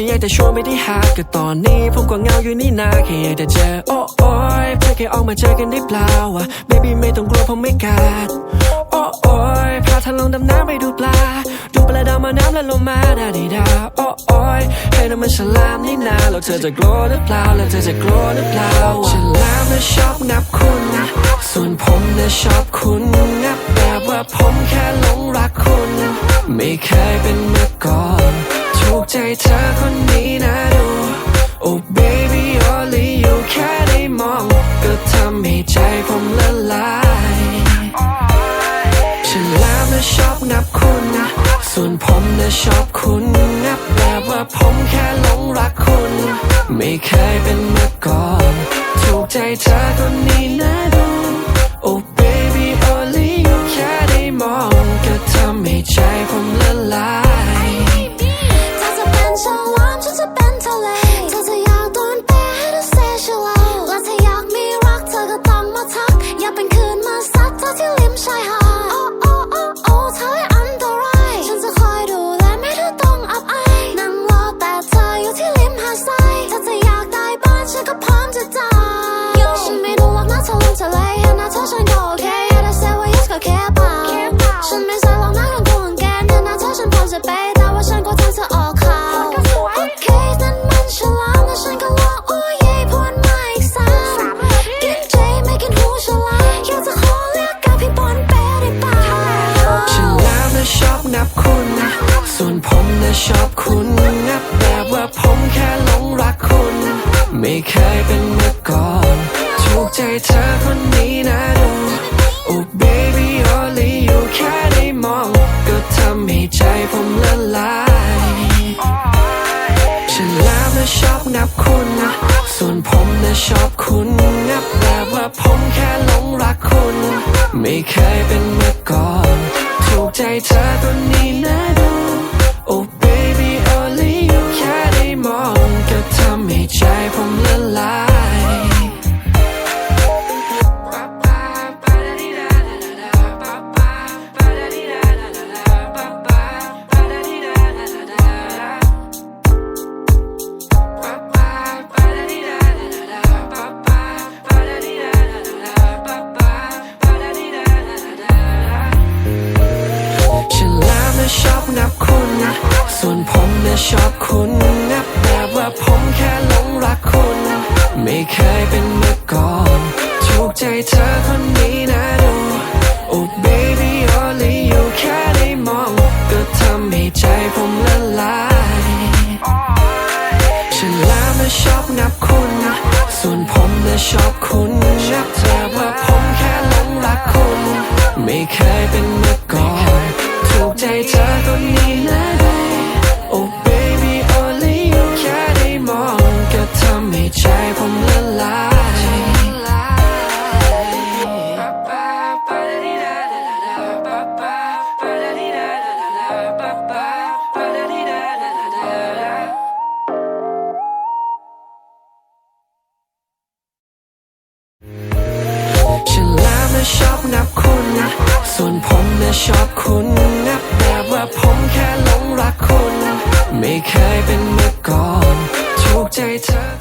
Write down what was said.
ค่อยากจะชวนไปที่หาดก็ตอนนี้ผมก็เหงาอยู่นี่นาแค่อยากจะเจอโอ้โอ้ยเพื่อแค่ออกมาเจอกันได้เปล่าวะ baby ไม่ต้องกลัวผมไม่กัดโอ้โอ้ยพาเธอลงดำน้ำไปดูปลา ดูปลาดาวมาน้ำแล้วลงมาดาดีดาโอ้โอ้ยให้น้ำมันฉลามนี่นาแล้วเธอจะกลัวหรือเปล่าแล้วเธอจะกลัวหรือเปล่าฉลามน่ะชอบงับคุณส่วนผมน่ะชอบคุณงับแบบว่าผมแค่หลงรัก ส่วนผมนะชอบคุณนับแบบว่าผมแค่หลงรักคุณ ไม่เคยเป็นมาก่อน ถูกใจเธอคนนี้นะดู Oh baby only you แค่ได้มองก็ทำให้ใจผมละลาย ชอบคุณนับแบบว่าผมแค่หลงรักคุณ ไม่เคยเป็นมาก่อน ถูกใจเธอคนนี้นะดู Oh baby only you แค่ได้มอง ก็ทำให้ใจผมละลายฉันแล้วนะชอบนับคุณส่วนผมนะชอบคุณนับแบบว่าผมแค่หลงรักคุณ ไม่เคยเป็นมาก่อน ถูกใจเธอ นับคุณส่วนผมนะชอบคุณนับแบบว่าผมแค่หลงรักคุณ ไม่เคยเป็นมาก่อนถูกใจเธอคนนี้นะดู Oh baby only you แค่ได้มอง ก็ทำให้ใจผมละลายฉันแล้วนชอบนับคุณส่วนผมนะชอบคุณนับแบบว่าผมแค่หลงรักคุณ ไม่เคยเป็นมาก่อน ผมละลายนละไชอบนับคุณส่วนผมนะชอบคุณนะแต่ว่าผมแค่หลงรักคุณ ไม่เคยเป็นเมื่อก่อน ถูกใจเธอ